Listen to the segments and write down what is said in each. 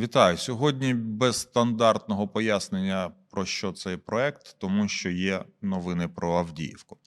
Вітаю сьогодні без стандартного пояснення про що цей проект, тому що є новини про Авдіївку.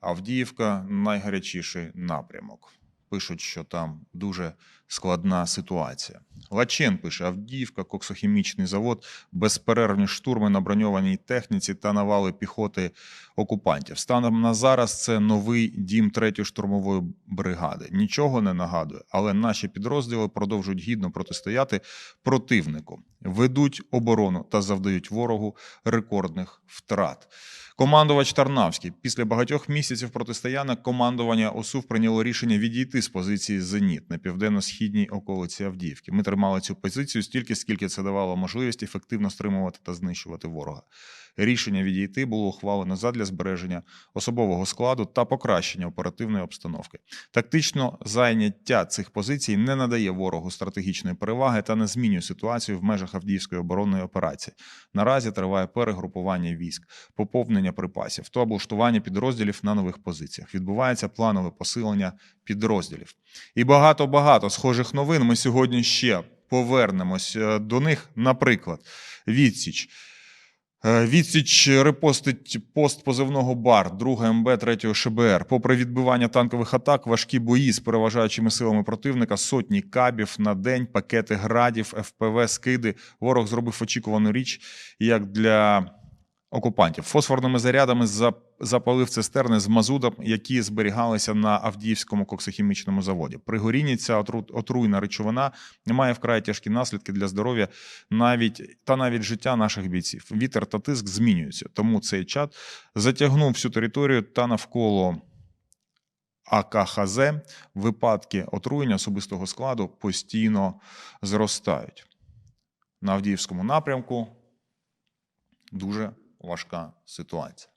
Авдіївка найгарячіший напрямок. Пишуть, що там дуже складна ситуація. Лачен пише: Авдіївка, коксохімічний завод, безперервні штурми на броньованій техніці та навали піхоти окупантів. Станом на зараз це новий дім 3-ї штурмової бригади. Нічого не нагадує, але наші підрозділи продовжують гідно протистояти противнику, ведуть оборону та завдають ворогу рекордних втрат. Командувач Тарнавський після багатьох місяців протистояння командування ОСУВ прийняло рішення відійти з позиції Зеніт на південно-східній околиці Авдіївки. Ми тримали цю позицію стільки, скільки це давало можливість ефективно стримувати та знищувати ворога. Рішення відійти було ухвалено задля збереження особового складу та покращення оперативної обстановки. Тактично зайняття цих позицій не надає ворогу стратегічної переваги та не змінює ситуацію в межах Авдіївської оборонної операції. Наразі триває перегрупування військ, поповнення припасів та облаштування підрозділів на нових позиціях. Відбувається планове посилення підрозділів. І багато багато схожих новин. Ми сьогодні ще повернемось е, до них. Наприклад, відсіч. Е, Відсіч репостить пост позивного БАР, 2 МБ 3 ШБР. Попри відбивання танкових атак, важкі бої з переважаючими силами противника, сотні кабів на день, пакети градів, ФПВ, скиди. Ворог зробив очікувану річ як для окупантів. Фосфорними зарядами запалив цистерни з мазутом, які зберігалися на Авдіївському коксохімічному заводі. При горінні ця отруйна речовина має вкрай тяжкі наслідки для здоров'я навіть та навіть життя наших бійців. Вітер та тиск змінюються, тому цей чат затягнув всю територію та навколо. АКХЗ випадки отруєння особистого складу постійно зростають. На Авдіївському напрямку дуже важка ситуація.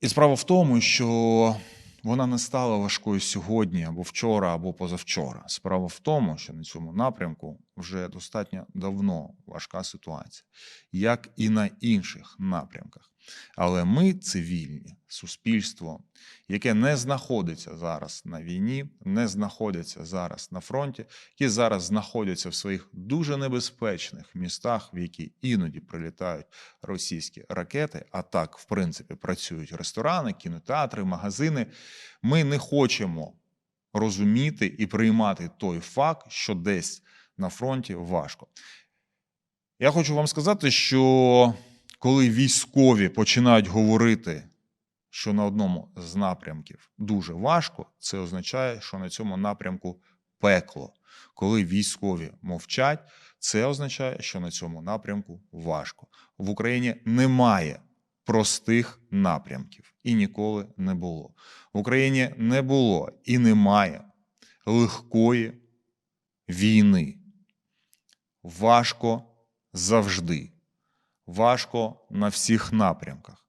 І справа в тому, що вона не стала важкою сьогодні, або вчора, або позавчора. Справа в тому, що на цьому напрямку вже достатньо давно важка ситуація, як і на інших напрямках. Але ми, цивільні, суспільство, яке не знаходиться зараз на війні, не знаходиться зараз на фронті, які зараз знаходяться в своїх дуже небезпечних містах, в які іноді прилітають російські ракети, а так, в принципі, працюють ресторани, кінотеатри, магазини. Ми не хочемо розуміти і приймати той факт, що десь на фронті важко. Я хочу вам сказати, що коли військові починають говорити, що на одному з напрямків дуже важко, це означає, що на цьому напрямку пекло. Коли військові мовчать, це означає, що на цьому напрямку важко. В Україні немає простих напрямків і ніколи не було. В Україні не було і немає легкої війни. Важко завжди. Важко на всіх напрямках.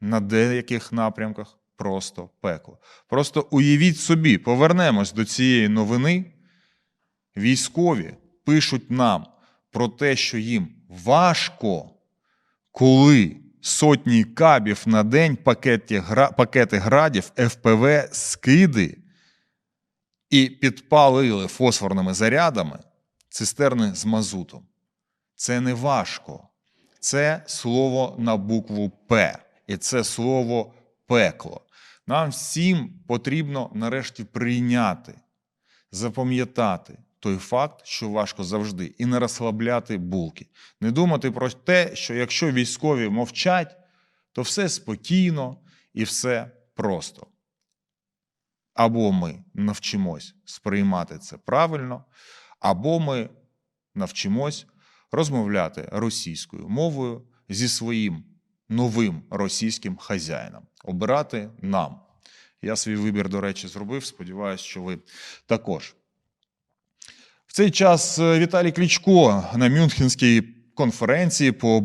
На деяких напрямках просто пекло. Просто уявіть собі, повернемось до цієї новини. Військові пишуть нам про те, що їм важко, коли сотні кабів на день, пакети, пакети градів, ФПВ, скиди і підпалили фосфорними зарядами цистерни з мазутом. Це не важко. Це слово на букву П. І це слово пекло. Нам всім потрібно нарешті прийняти, запам'ятати той факт, що важко завжди, і не розслабляти булки. Не думати про те, що якщо військові мовчать, то все спокійно і все просто. Або ми навчимось сприймати це правильно, або ми навчимось розмовляти російською мовою зі своїм новим російським хазяїном. Обирати нам. Я свій вибір, до речі, зробив. Сподіваюся, що ви також. В цей час е, Віталій Кличко на Мюнхенській конференції по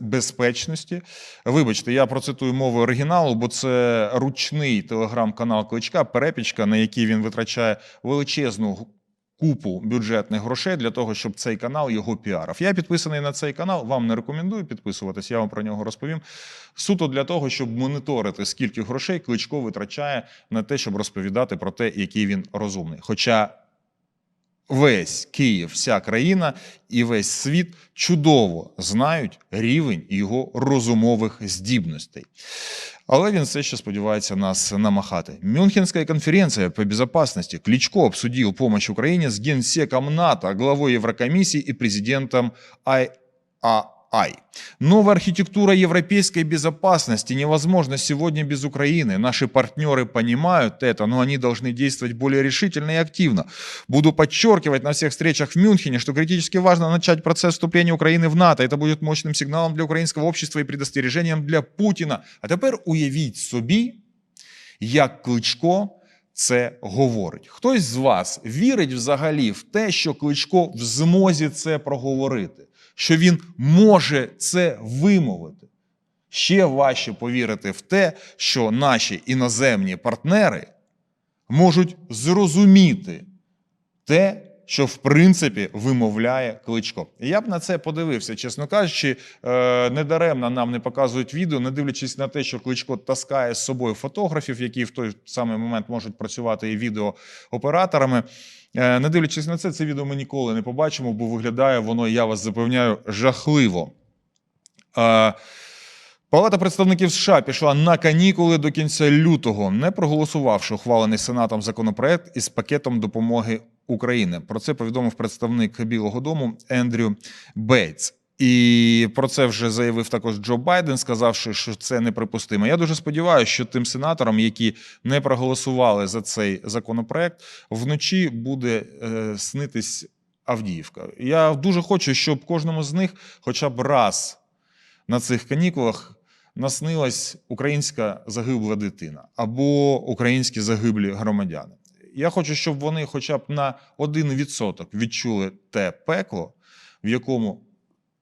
безпечності. Вибачте, я процитую мову оригіналу, бо це ручний телеграм-канал Кличка, перепічка, на який він витрачає величезну купу бюджетних грошей для того, щоб цей канал його піарив. Я підписаний на цей канал, вам не рекомендую підписуватись, я вам про нього розповім. Суто для того, щоб моніторити, скільки грошей Кличко витрачає на те, щоб розповідати про те, який він розумний. Хоча весь Київ, вся країна і весь світ чудово знають рівень його розумових здібностей. Але він все ще сподівається нас намахати. Мюнхенская конференция по безопасности. Кличко обсудил помощь Украине с генсеком НАТО, главой Еврокомиссии и президентом IAI. Новая архитектура европейской безопасности невозможна сегодня без Украины. Наши партнеры понимают это, но они должны действовать более решительно и активно. Буду подчеркивать на всех встречах в Мюнхене, что критически важно начать процесс вступления Украины в НАТО. Это будет мощным сигналом для украинского общества и предостережением для Путіна. А тепер уявіть собі, як Кличко це говорить. Хтось з вас вірить взагалі в те, що Кличко в змозі це проговорити, Що він може це вимовити. Ще важче повірити в те, що наші іноземні партнери можуть зрозуміти те, що в принципі вимовляє кличко. Я б на це подивився, чесно кажучи, е, недаремно нам не показують відео, не дивлячись на те, що кличко таскає з собою фотографів, які в той самий момент можуть працювати і відеооператорами. Е, Не дивлячись на це, це відео ми ніколи не побачимо, бо виглядає воно, я вас запевняю, жахливо. Е, Палата представників США пішла на канікули до кінця лютого, не проголосувавши ухвалений Сенатом законопроект із пакетом допомоги України. Про це повідомив представник Білого Дому Ендрю Бейтс. І про це вже заявив також Джо Байден, сказавши, що це неприпустимо. Я дуже сподіваюся, що тим сенаторам, які не проголосували за цей законопроект, вночі буде е, снитись Авдіївка. Я дуже хочу, щоб кожному з них, хоча б раз на цих канікулах, наснилась українська загибла дитина або українські загиблі громадяни. Я хочу, щоб вони хоча б на 1% відчули те пекло, в якому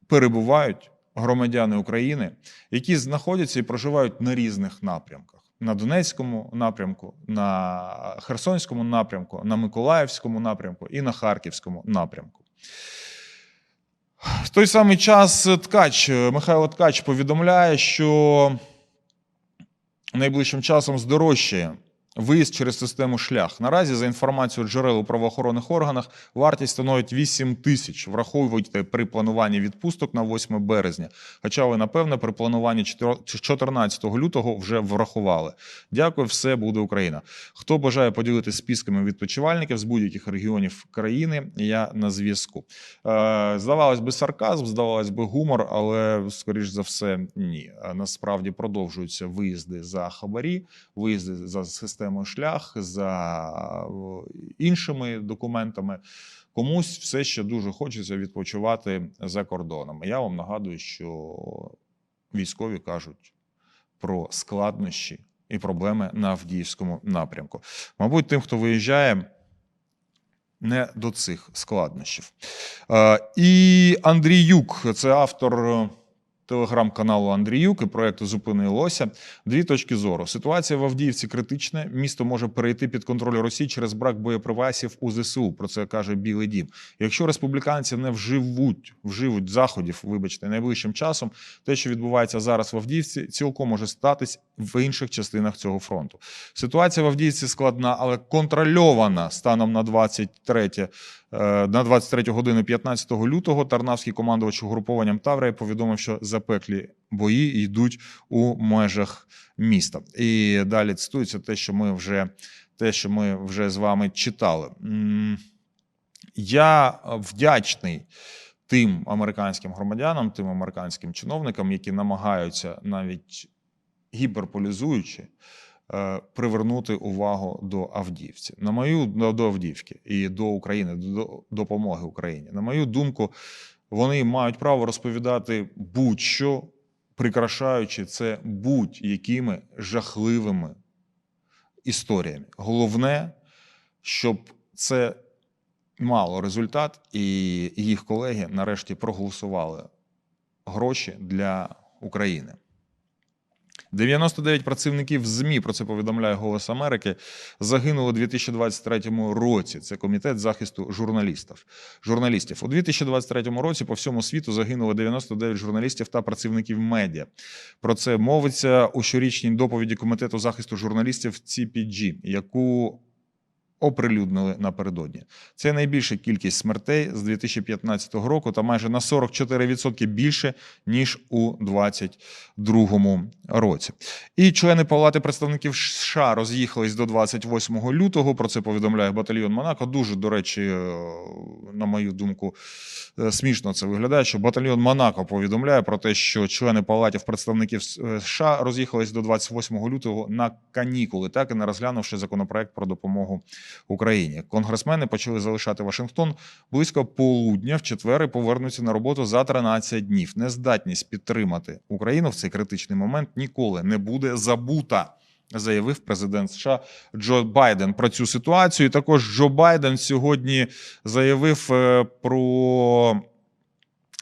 перебувають громадяни України, які знаходяться і проживають на різних напрямках: на Донецькому напрямку, на Херсонському напрямку, на Миколаївському напрямку і на Харківському напрямку. В той самий час Ткач, Михайло Ткач повідомляє, що найближчим часом здорожчає виїзд через систему шлях. Наразі, за інформацією джерел у правоохоронних органах, вартість становить 8 тисяч. Враховуйте при плануванні відпусток на 8 березня. Хоча ви, напевне, при плануванні 14 лютого вже врахували. Дякую, все буде Україна. Хто бажає поділитися списками відпочивальників з будь-яких регіонів країни, я на зв'язку. Е, Здавалось би, сарказм, здавалось би, гумор, але скоріш за все, ні. Е, Насправді продовжуються виїзди за хабарі, виїзди за системою шлях, за е, іншими документами. Комусь все ще дуже хочеться відпочивати за кордоном. Я вам нагадую, що військові кажуть про складнощі і проблеми на Авдіївському напрямку. Мабуть, тим, хто виїжджає, не до цих складнощів. Е, І Андріюк, це автор е, телеграм-каналу Андріюк і проекту Зупинилося. Дві точки зору. Ситуація в Авдіївці критична. Місто може перейти під контроль Росії через брак боєприпасів у ЗСУ. Про це каже Білий Дім. Якщо республіканці не вживуть, вживуть заходів, вибачте, найближчим часом, те, що відбувається зараз в Авдіївці, цілком може статись в інших частинах цього фронту. Ситуація в Авдіївці складна, але контрольована станом на 23 е, на 23 годину 15 лютого Тарнавський командувач угрупованням Таврія повідомив, що запеклі бої йдуть у межах міста. І далі цитується те, що ми вже те, що ми вже з вами читали. Я вдячний тим американським громадянам, тим американським чиновникам, які намагаються навіть гіперполізуючи е, привернути увагу до Авдіївці. На мою до Авдіївки і до України, до допомоги Україні. На мою думку, вони мають право розповідати будь-що, прикрашаючи це будь-якими жахливими історіями. Головне, щоб це мало результат, і їх колеги нарешті проголосували гроші для України. 99 працівників ЗМІ, про це повідомляє Голос Америки, Загинуло у 2023 році. Це комітет захисту журналістів. Журналістів у 2023 році по всьому світу загинуло 99 журналістів та працівників медіа. Про це мовиться у щорічній доповіді комітету захисту журналістів CPG, яку оприлюднили напередодні. Це найбільша кількість смертей з 2015 року та майже на 44% більше ніж у 2022 році. І члени Палати представників США роз'їхались до 28 лютого. Про це повідомляє батальйон Монако. Дуже, до речі, е, на мою думку, смішно це виглядає. Що батальйон Монако повідомляє про те, що члени палатів представників е, США роз'їхались до 28 лютого на канікули, так і не розглянувши законопроект про допомогу Україні. Конгресмени почали залишати Вашингтон близько полудня в четвер і повернуться на роботу за 13 днів. Нездатність підтримати Україну в цей критичний момент ніколи не буде забута. Заявив президент США Джо Байден про цю ситуацію. І також Джо Байден сьогодні заявив е, про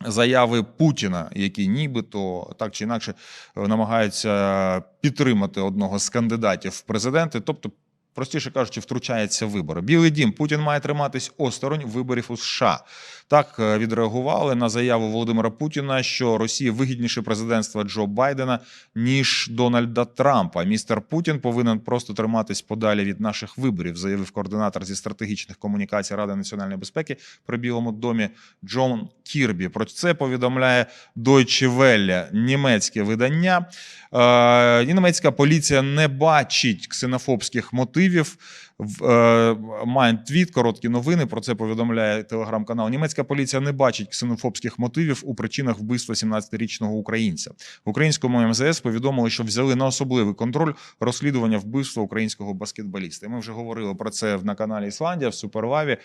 заяви Путіна, які нібито так чи інакше намагаються підтримати одного з кандидатів в президенти, тобто. Простіше кажучи, втручається в вибори. Білий дім Путін має триматись осторонь виборів у США. Так е, відреагували на заяву Володимира Путіна, що Росії вигідніше президентства Джо Байдена ніж Дональда Трампа. Містер Путін повинен просто триматись подалі від наших виборів, заявив координатор зі стратегічних комунікацій Ради національної безпеки при Білому домі Джон Кірбі. Про це повідомляє Deutsche Welle, німецьке видання. Е, Німецька поліція не бачить ксенофобських мотивів. Е, твіт, короткі новини. Про це повідомляє телеграм-канал. Німецька поліція не бачить ксенофобських мотивів у причинах вбивства 17-річного українця. В українському МЗС повідомили, що взяли на особливий контроль розслідування вбивства українського баскетболіста. Ми вже говорили про це на каналі Ісландія в Суперлаві.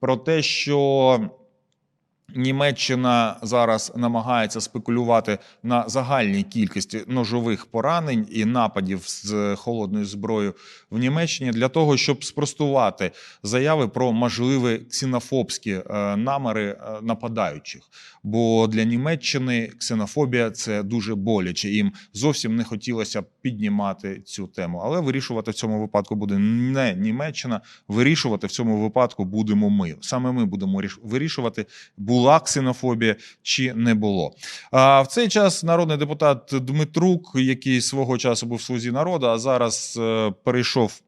Про те, що Німеччина зараз намагається спекулювати на загальній кількості ножових поранень і нападів з холодною зброєю в Німеччині для того, щоб спростувати заяви про можливі ксенофобські е, намери е, нападаючих. Бо для Німеччини ксенофобія це дуже боляче. Їм зовсім не хотілося б піднімати цю тему. Але вирішувати в цьому випадку буде не Німеччина. Вирішувати в цьому випадку будемо ми. Саме ми будемо вирішувати, була ксенофобія чи не було. А в цей час народний депутат Дмитрук, який свого часу був в слузі народу, а зараз е, перейшов.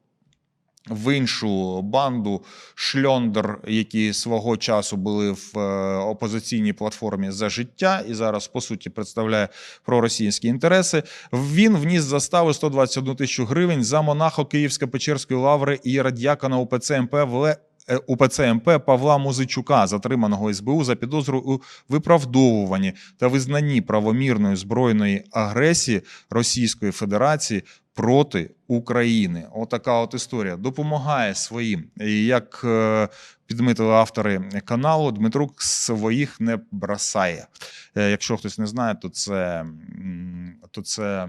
В іншу банду шльондер, які свого часу були в е, опозиційній платформі за життя, і зараз по суті представляє проросійські інтереси. Він вніс заставу 121 тисячу гривень за монахо Київсько-Печерської лаври і радіакона УПЦ МП Вле- е, УПЦ МП Павла Музичука, затриманого СБУ за підозру у виправдовуванні та визнанні правомірної збройної агресії Російської Федерації проти України. Отака от історія допомагає своїм. І як підмитили підмітили автори каналу, Дмитрук своїх не бросає. Е, Якщо хтось не знає, то це, то це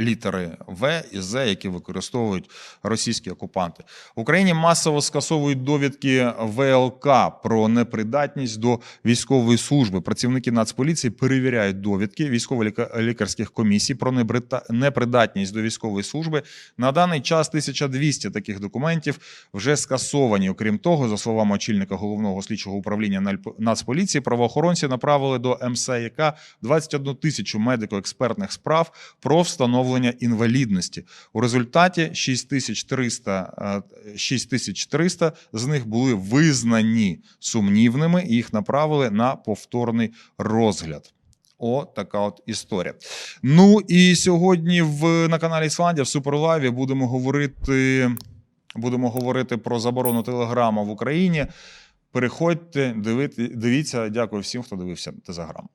літери В і З, які використовують російські окупанти. В Україні масово скасовують довідки ВЛК про непридатність до військової служби. Працівники Нацполіції перевіряють довідки військово-лікарських комісій про непридатність до військової служби. На даний час 1200 таких документів вже скасовані. Окрім того, за словами очільника головного слідчого управління Нацполіції, правоохоронці направили до МСЯК 21 тисячу медико-експертних справ про встановлення інвалідності. У результаті 6300, е, 6300 з них були визнані сумнівними, і їх направили на повторний розгляд. О, така от історія. Ну і сьогодні в на каналі Ісландія в Суперлайві будемо говорити. Будемо говорити про заборону телеграма в Україні. Переходьте, дивіться. Дякую всім, хто дивився Телеграм.